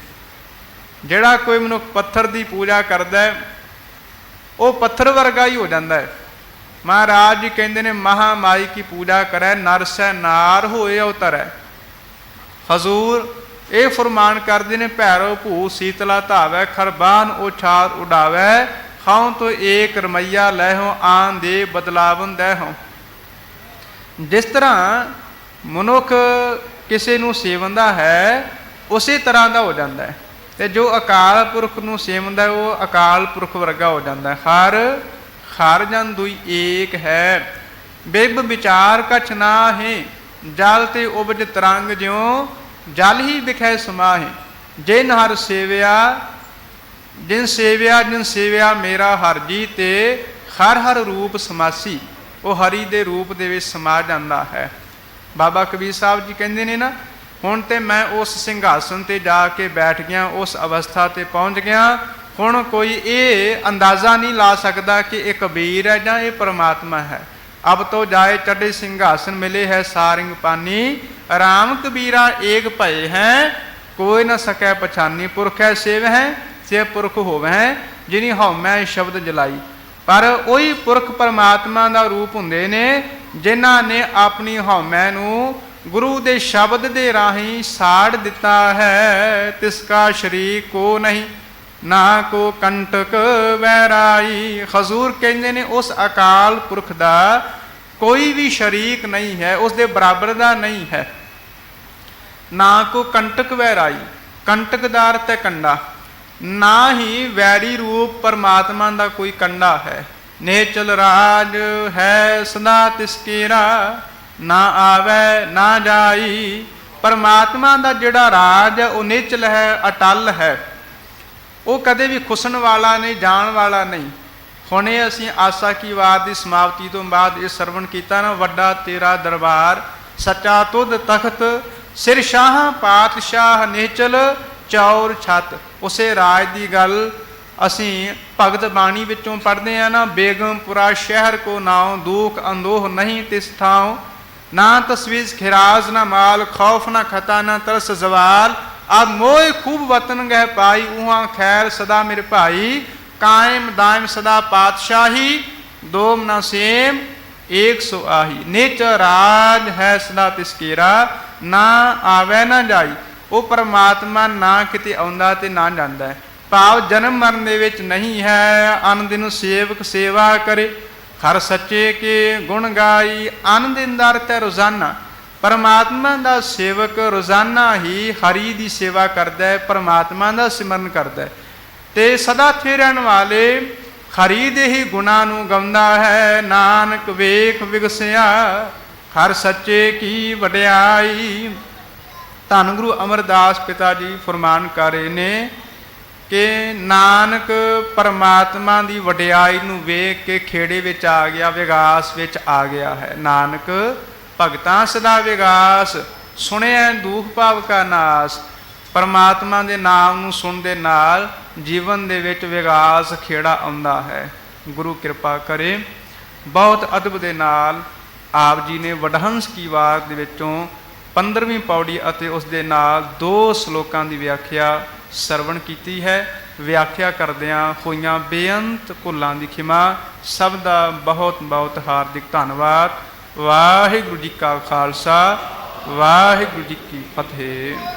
ਜਿਹੜਾ ਕੋਈ ਮਨੁੱਖ ਪੱਥਰ ਦੀ ਪੂਜਾ ਕਰਦਾ ਹੈ, ਉਹ ਪੱਥਰ ਵਰਗਾ ਹੀ ਹੋ ਜਾਂਦਾ ਹੈ। ਮਹਾਰਾਜ ਜੀ ਕਹਿੰਦੇ ਨੇ ਮਹਾ ਮਾਈ ਕੀ ਪੂਜਾ ਕਰੈ ਨਰਸੈ ਨਾਰ ਹੋਏ ਅਵਤਰੈ ਹਜ਼ੂਰ ਇਹ ਫਰਮਾਨ ਕਰਦੇ ਨੇ, ਭੈਰੋ ਭੂ ਸੀਤਲਾ ਧਾਵੈ, ਖਰਬਾਨ ਉਛਾਰ ਉਡਾਵੈ, ਖਾਉ ਤੋ ਏਕ ਰਮਈਆ ਲੈਹੋ ਆਨ ਦੇ ਬਦਲਾਵਨ ਦੇਹੋ ਜਿਸ ਤਰ੍ਹਾਂ ਮਨੁੱਖ ਕਿਸੇ ਨੂੰ ਸੇਵੰਦਾ ਹੈ, ਉਸੇ ਤਰ੍ਹਾਂ ਦਾ ਹੋ ਜਾਂਦਾ ਹੈ। ਤੇ ਜੋ ਅਕਾਲ ਪੁਰਖ ਨੂੰ ਸੇਵੰਦਾ ਉਹ ਅਕਾਲ ਪੁਰਖ ਵਰਗਾ ਹੋ ਜਾਂਦਾ ਹੈ। ਹਰ ਹਰ ਜਨ ਦੁਈ ਏਕ ਹੈ। ਬਿਬ ਵਿਚਾਰ ਕਛ ਹੈ ਜਲ ਤੇ ਉਪਜ ਤਰੰਗ ਜਿਉ, ਜਲ ਹੀ ਵਿਖੈ ਸਮਾਹੇ। ਜਿਨ ਹਰ ਸੇਵਿਆ, ਜਿਨ ਸੇਵਿਆ ਜਿਨ ਸੇਵਿਆ ਮੇਰਾ ਹਰ ਜੀ ਤੇ, ਹਰ ਹਰ ਰੂਪ ਸਮਾਸੀ। ਉਹ ਹਰੀ ਦੇ ਰੂਪ ਦੇ ਵਿੱਚ ਸਮਾ ਜਾਂਦਾ ਹੈ। ਬਾਬਾ ਕਬੀਰ ਸਾਹਿਬ ਜੀ ਕਹਿੰਦੇ ਨੇ ਨਾ, ਹੁਣ ਤੇ ਮੈਂ ਉਸ ਸਿੰਘਾਸਨ ਤੇ ਜਾ ਕੇ ਬੈਠ ਗਿਆ, ਉਸ ਅਵਸਥਾ ਤੇ ਪਹੁੰਚ ਗਿਆ। ਹੁਣ ਕੋਈ ਇਹ ਅੰਦਾਜ਼ਾ ਨਹੀਂ ਲਾ ਸਕਦਾ ਕਿ ਇਹ ਕਬੀਰ ਹੈ ਜਾਂ ਇਹ ਪਰਮਾਤਮਾ ਹੈ। ਅਬ ਤੋ ਜਾਏ ਚੜੇ ਸਿੰਘਾਸਨ ਮਿਲੇ ਹੈ ਸਾਰਿੰਗ ਪਾਨੀ। ਰਾਮ ਕਬੀਰਾ ਏਕ ਭਏ ਹੈ, ਕੋਈ ਨਾ ਸਕੈ ਪਛਾਨੀ ਪੁਰਖ ਹੈ ਸੇਵ ਹੈ ਸੇ ਪੁਰਖ ਹੋਵੇ ਹੈ, ਜਿਨੀ ਹਉਮੈ ਸ਼ਬਦ ਜਲਾਈ। ਪਰ ਉਹੀ ਪੁਰਖ ਪਰਮਾਤਮਾ ਦਾ ਰੂਪ ਹੁੰਦੇ ਨੇ, ਜਿਨ੍ਹਾਂ ਨੇ ਆਪਣੀ ਹਉਮੈ ਨੂੰ ਗੁਰੂ ਦੇ ਸ਼ਬਦ ਦੇ ਰਾਹੀਂ ਸਾੜ ਦਿੱਤਾ ਹੈ। ਤਿਸ ਕਾ ਸ਼ਰੀਕ ਕੋ ਨਹੀਂ, ਨਾ ਕੋ ਕੰਟਕ ਵੈਰਾਈ। ਹਜ਼ੂਰ ਕਹਿੰਦੇ ਨੇ, ਉਸ ਅਕਾਲ ਪੁਰਖ ਦਾ ਕੋਈ ਵੀ ਸ਼ਰੀਕ ਨਹੀਂ ਹੈ, ਉਸ ਦੇ ਬਰਾਬਰ ਦਾ ਨਹੀਂ ਹੈ। ਨਾ ਕੋ ਕੰਟਕ ਵੈਰਾਈ। ਕੰਟਕਦਾਰ ਤੇ ਅਰਥ ਕੰਡਾ। ਨਾ ਹੀ ਵੈਰੀ ਰੂਪ ਪਰਮਾਤਮਾ ਦਾ ਕੋਈ ਕੰਡਾ ਹੈ। ਨੇਚਲ ਰਾਜ ਹੈ ਸਦਾ ਤਿਸ ਨਾ ਆਵੇ, ਨਾ ਜਾਈ। ਪਰਮਾਤਮਾ ਦਾ ਜਿਹੜਾ ਰਾਜ ਹੈ, ਉਹ ਨਿਚਲ ਹੈ, ਅਟਲ ਹੈ। ਉਹ ਕਦੇ ਵੀ ਖੁਸਣ ਵਾਲਾ ਨਹੀਂ, ਜਾਣ ਵਾਲਾ ਨਹੀਂ। ਹੁਣੇ ਅਸੀਂ ਆਸਾ ਕੀ ਵਾਰ ਦੀ ਸਮਾਪਤੀ ਤੋਂ ਬਾਅਦ ਇਹ ਸਰਵਣ ਕੀਤਾ ਨਾ, ਵੱਡਾ ਤੇਰਾ ਦਰਬਾਰ, ਸੱਚਾ ਤੁਧ ਤਖਤ, ਸਿਰ ਸ਼ਾਹ, ਪਾਤਸ਼ਾਹ ਨਿਚਲ, ਚੌਰ ਛਤ। ਉਸੇ ਰਾਜ ਦੀ ਗੱਲ ਅਸੀਂ ਭਗਤ ਬਾਣੀ ਵਿੱਚੋਂ ਪੜ੍ਹਦੇ ਆ ਨਾ, ਬੇਗਮਪੁਰਾ ਸ਼ਹਿਰ ਕੋ ਨਾਉ ਦੁਖ ਅੰਦੋਹ ਨਹੀਂ ਤਿਸ ਥਾਉ। ਨਾ ਤਸਵੀਜ਼ ਖਿਰਾਜ਼, ਨਾ ਮਾਲ ਖੌਫ, ਨਾ ਖਤਾ, ਨਾ ਤਰਸ ਜ਼ਵਾਲ। ਆ ਮੋਏ ਖੂਬ ਵਤਨ ਗਹਿ ਪਾਈ ਉਹਾਂ ਖੈਰ ਸਦਾ ਮੇਰੇ ਭਾਈ। ਕਾਇਮ ਦਾਇਮ ਸਦਾ ਪਾਤਸ਼ਾਹੀ, ਦੋਮ ਨਾ ਸੇਮ, ਏਕ ਸੋ ਆਹੀ। ਨਿਚ ਰਾਜ ਹੈ ਸਦਾ ਤਿਸ ਨਾ ਆਵੇ ਨਾ ਜਾਈ। ਉਹ ਪਰਮਾਤਮਾ ਨਾ ਕਿਤੇ ਆਉਂਦਾ ਤੇ ਨਾ ਜਾਂਦਾ ਭਾਵ ਜਨਮ ਮਰਨ ਦੇ ਵਿੱਚ ਨਹੀਂ ਹੈ ਅਨ ਨੂੰ ਸੇਵਕ ਸੇਵਾ ਕਰੇ। ਹਰ ਸੱਚੇ ਕੇ ਗੁਣ ਗਾਈ ਅਨ ਦਿਨ ਦਾ ਅਰਥ ਹੈ ਰੋਜ਼ਾਨਾ। ਪਰਮਾਤਮਾ ਦਾ ਸੇਵਕ ਰੋਜ਼ਾਨਾ ਹੀ ਹਰੀ ਦੀ ਸੇਵਾ ਕਰਦਾ ਹੈ, ਪਰਮਾਤਮਾ ਦਾ ਸਿਮਰਨ ਕਰਦਾ ਹੈ। ਤੇ ਸਦਾ ਥੇ ਰਹਿਣ ਵਾਲੇ ਹਰੀ ਦੇ ਹੀ ਗੁਣਾ ਨੂੰ ਗਾਉਂਦਾ ਹੈ, ਨਾਨਕ ਵੇਖ ਵਿਗਸਿਆ, ਹਰ ਸੱਚੇ ਕੀ ਵਡਿਆਈ। ਧੰਨ ਗੁਰੂ ਅਮਰਦਾਸ ਪਿਤਾ ਜੀ ਫਰਮਾਨ ਕਰ ਰਹੇ ਨੇ ਕਿ ਨਾਨਕ ਪਰਮਾਤਮਾ ਦੀ ਵਡਿਆਈ ਨੂੰ ਵੇਖ ਕੇ ਖੇੜੇ ਵਿੱਚ ਆ ਗਿਆ, ਵਿਗਾਸ ਵਿੱਚ ਆ ਗਿਆ ਹੈ। ਨਾਨਕ ਭਗਤਾਂ ਸਦਾ ਵਿਗਾਸ, ਸੁਣਿਆ ਦੁਖ ਭਾਵ ਕਾ ਨਾਸ, ਪਰਮਾਤਮਾ ਦੇ ਨਾਮ ਨੂੰ ਸੁਣਦੇ ਨਾਲ ਜੀਵਨ ਦੇ ਵਿੱਚ ਵਿਗਾਸ ਖੇੜਾ ਆਉਂਦਾ ਹੈ। ਗੁਰੂ ਕਿਰਪਾ ਕਰੇ। ਬਹੁਤ ਅਦਬ ਦੇ ਨਾਲ ਆਪ ਜੀ ਨੇ ਵਡਹੰਸ ਕੀ ਵਾਰ ਦੇ ਵਿੱਚੋਂ 15ਵੀਂ ਪੌੜੀ ਅਤੇ ਉਸ ਦੇ ਨਾਲ ਦੋ ਸ਼ਲੋਕਾਂ ਦੀ ਵਿਆਖਿਆ ਸਰਵਣ ਕੀਤੀ ਹੈ। ਵਿਆਖਿਆ ਕਰਦਿਆਂ ਹੋਈਆਂ ਬੇਅੰਤ ਭੁੱਲਾਂ ਦੀ ਖਿਮਾ, ਸਭ ਦਾ ਬਹੁਤ ਬਹੁਤ ਹਾਰਦਿਕ ਧੰਨਵਾਦ। ਵਾਹਿਗੁਰੂ ਜੀ ਕਾ ਖਾਲਸਾ, ਵਾਹਿਗੁਰੂ ਜੀ ਕੀ ਫਤਿਹ।